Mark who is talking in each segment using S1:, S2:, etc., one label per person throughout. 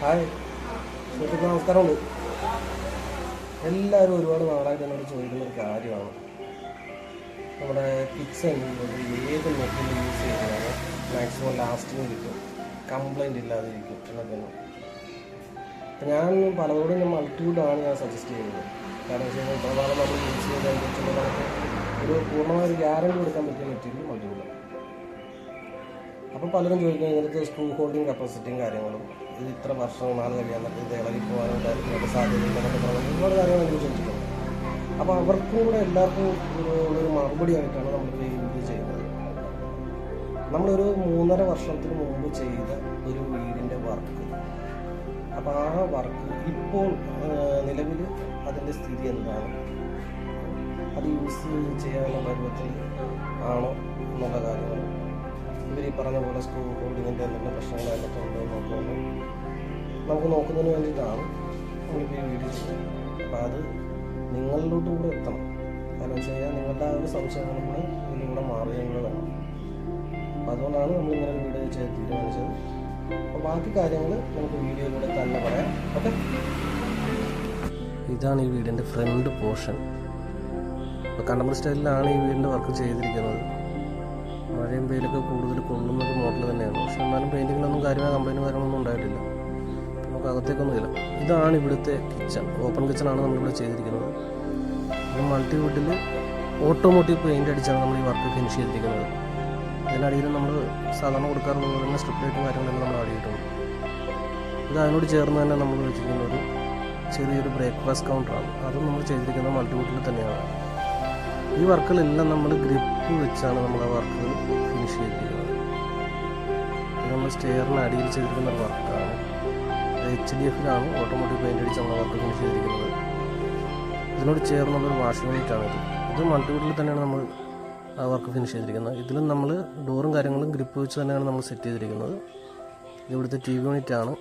S1: Hi. സുഹൃത്തുക്കളെ നമസ്കാരമുണ്ട്. എല്ലാവരും ഒരുപാട് നാളായിട്ട് എന്നോട് ചോദിക്കുന്ന ഒരു കാര്യമാണ്. നമ്മുടെ കിച്ചൺ ഏത് മെറ്റീരിയൽ യൂസ് ചെയ്യുന്നതാണ് മാക്സിമം ലാസ്റ്റിങ് കിട്ടും. കംപ്ലൈന്റ് ഇല്ലാതെ ഇരിക്കും എന്നൊക്കെയാണ്. അപ്പം ഞാൻ പലതോടും ഞാൻ മൾട്ടിവുഡാണ് ഞാൻ സജസ്റ്റ് ചെയ്യുന്നത്. കാരണം വെച്ച് കഴിഞ്ഞാൽ പ്രധാനം നമ്മൾ യൂസ് ചെയ്തതിനെക്കുറിച്ചുള്ള ഒരു പൂർണമായൊരു ഗ്യാരണ്ടി കൊടുക്കാൻ പറ്റിയ മെറ്റീരിയൽ മൾട്ടിവുഡാണ് അപ്പോൾ പലരും ചോദിക്കുന്നത് ഇതിനകത്ത് സ്ക്രൂ ഹോൾഡിങ് കപ്പാസിറ്റിയും കാര്യങ്ങളും ഇത് ഇത്ര വർഷം നാൾ കഴിയാൻ പറ്റും ഇത് ഇളകി പോകാനുള്ള സാധ്യതയുണ്ടെന്നൊക്കെ പറഞ്ഞ് ഒരുപാട് കാര്യങ്ങൾ എനിക്ക് ചോദിച്ചിട്ടുണ്ട്. അപ്പോൾ അവർക്കും കൂടെ എല്ലാവർക്കും ഒരു ഒരു മറുപടി ആയിട്ടാണ് നമ്മൾ ഇത് ചെയ്യുന്നത്. നമ്മളൊരു മൂന്നര വർഷത്തിന് മുമ്പ് ചെയ്ത ഒരു വീടിന്റെ വർക്ക്. അപ്പോൾ ആ വർക്ക് ഇപ്പോൾ നിലവിൽ അതിന്റെ സ്ഥിതി എന്താണ്? അത് യൂസ് ചെയ്യാനുള്ള പരുവത്തിൽ ആണോ എന്നുള്ള കാര്യങ്ങൾ ഇവർ ഈ പറഞ്ഞ പോലെ സ്ക്രൂ ഹോൾഡിങ്ങിന്റെ എന്തെങ്കിലും പ്രശ്നങ്ങൾ അതിനകത്ത് ഉണ്ടോ നോക്കുന്നത് നമുക്ക് നോക്കുന്നതിന് വേണ്ടിയിട്ടാണ് നമ്മളിപ്പോൾ ഈ വീഡിയോ ചെയ്യുന്നത്. അപ്പോൾ അത് നിങ്ങളിലോട്ട് കൂടെ എത്തണം. കാരണം വെച്ച് കഴിഞ്ഞാൽ നിങ്ങളുടെ ആ ഒരു സംശയങ്ങളും കൂടെ ഇതിലൂടെ വേണം. അപ്പോൾ അതുകൊണ്ടാണ് നമ്മളിങ്ങനെ ഒരു വീഡിയോ ചെയ്ത് തീരുമാനിച്ചത്. അപ്പോൾ ബാക്കി കാര്യങ്ങൾ നമുക്ക് വീഡിയോയിലൂടെ തന്നെ പറയാം. ഓക്കെ? ഇതാണ് ഈ വീടിന്റെ ഫ്രണ്ട് പോർഷൻ. ഇപ്പോൾ കണ്ടംപററി സ്റ്റൈലിലാണ് ഈ വീടിന്റെ വർക്ക് ചെയ്തിരിക്കുന്നത്. മഴയും വെയിലൊക്കെ കൂടുതൽ കൊള്ളുന്ന ഒരു മോഡൽ തന്നെയാണ്. പക്ഷെ എന്നാലും പെയിന്റിങ്ങിലൊന്നും കാര്യമായ കമ്പനി കാര്യങ്ങളൊന്നും ഉണ്ടായിട്ടില്ല. നമുക്ക് അകത്തേക്കൊന്നുമില്ല ഇതാണ് ഇവിടുത്തെ കിച്ചൺ ഓപ്പൺ കിച്ചണാണ് നമ്മളിവിടെ ചെയ്തിരിക്കുന്നത്. മൾട്ടി മൾട്ടിവുഡിൽ ഓട്ടോമോട്ടീവ് പെയിന്റ് അടിച്ചാണ് നമ്മൾ ഈ വർക്ക് ഫിനിഷ് ചെയ്തിരിക്കുന്നത്. ഇതിനടിയിൽ നമ്മൾ സാധാരണ കൊടുക്കാറുള്ളത് തന്നെ സ്ട്രിപ്പ് ലൈറ്റും നമ്മൾ അടിയിട്ടുണ്ട്. ഇത് അതിനോട് ചേർന്ന് തന്നെ നമ്മൾ വെച്ചിരിക്കുന്ന ഒരു ചെറിയൊരു ബ്രേക്ക്ഫാസ്റ്റ് കൗണ്ടറാണ് അതും നമ്മൾ ചെയ്തിരിക്കുന്നത് മൾട്ടി മൾട്ടിവുഡിൽ തന്നെയാണ്. ഈ വർക്കുകളെല്ലാം നമ്മൾ ഗ്രിപ്പ് വെച്ചാണ് നമ്മൾ ആ വർക്ക് ഫിനിഷ് ചെയ്തിരിക്കുന്നത് നമ്മൾ സ്റ്റെയറിന് അടിയിൽ ചെയ്തിരിക്കുന്ന ഒരു വർക്കാണ് എച്ച് ഡി എഫിലാണ് ഓട്ടോമോട്ടീവ് പെയിന്റ് അടിച്ച് നമ്മൾ വർക്ക് ഫിനിഷ് ചെയ്തിരിക്കുന്നത്. ഇതിനോട് ചേർന്നുള്ളൊരു വാഷിംഗ് യൂണിറ്റ് ആണ് ഇത്. ഇത് മൾട്ടിവുഡിൽ തന്നെയാണ് നമ്മൾ ആ വർക്ക് ഫിനിഷ് ചെയ്തിരിക്കുന്നത്. ഇതിലും നമ്മൾ ഡോറും കാര്യങ്ങളും ഗ്രിപ്പ് വെച്ച് തന്നെയാണ് നമ്മൾ സെറ്റ് ചെയ്തിരിക്കുന്നത്. ഇവിടുത്തെ ടി വി യൂണിറ്റ് ആണ്.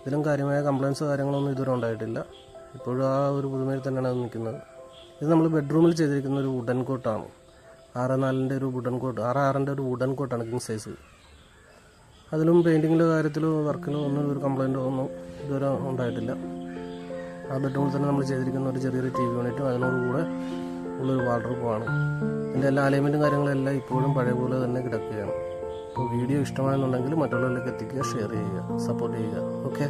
S1: ഇതിലും കാര്യമായ കംപ്ലയിൻസോ കാര്യങ്ങളൊന്നും ഇതുവരെ ഉണ്ടായിട്ടില്ല. ഇപ്പോഴും ആ ഒരു പുതുമയിൽ തന്നെയാണ് അത് നിൽക്കുന്നത്. ഇത് നമ്മൾ ബെഡ്റൂമിൽ ചെയ്തിരിക്കുന്ന ഒരു വുഡൻ കോട്ടാണ് ആറ് നാലിന്റെ ഒരു വുഡൻ കോട്ട് ആറ് ആറിന്റെ ഒരു വുഡൻ കോട്ടാണ് കിങ് സൈസ് അതിലും പെയിന്റിങ്ങിന്റെ കാര്യത്തിലോ വർക്കിലോ ഒന്നും ഒരു കംപ്ലൈന്റോ ഒന്നും ഇതുവരെ ഉണ്ടായിട്ടില്ല. ആ ബെഡ്റൂമിൽ തന്നെ നമ്മൾ ചെയ്തിരിക്കുന്ന ഒരു ചെറിയൊരു ടി വി യൂണിറ്റും അതിനോടുകൂടെ ഉള്ളൊരു വാർഡ്രോബുമാണ് ഇതിന്റെ എല്ലാ അലൈൻമെന്റും കാര്യങ്ങളെല്ലാം ഇപ്പോഴും പഴയ പോലെ തന്നെ കിടക്കുകയാണ്. അപ്പോൾ വീഡിയോ ഇഷ്ടമായെന്നുണ്ടെങ്കിൽ മറ്റുള്ളവരിലേക്ക് എത്തിക്കുക ഷെയർ ചെയ്യുക സപ്പോർട്ട് ചെയ്യുക. ഓക്കെ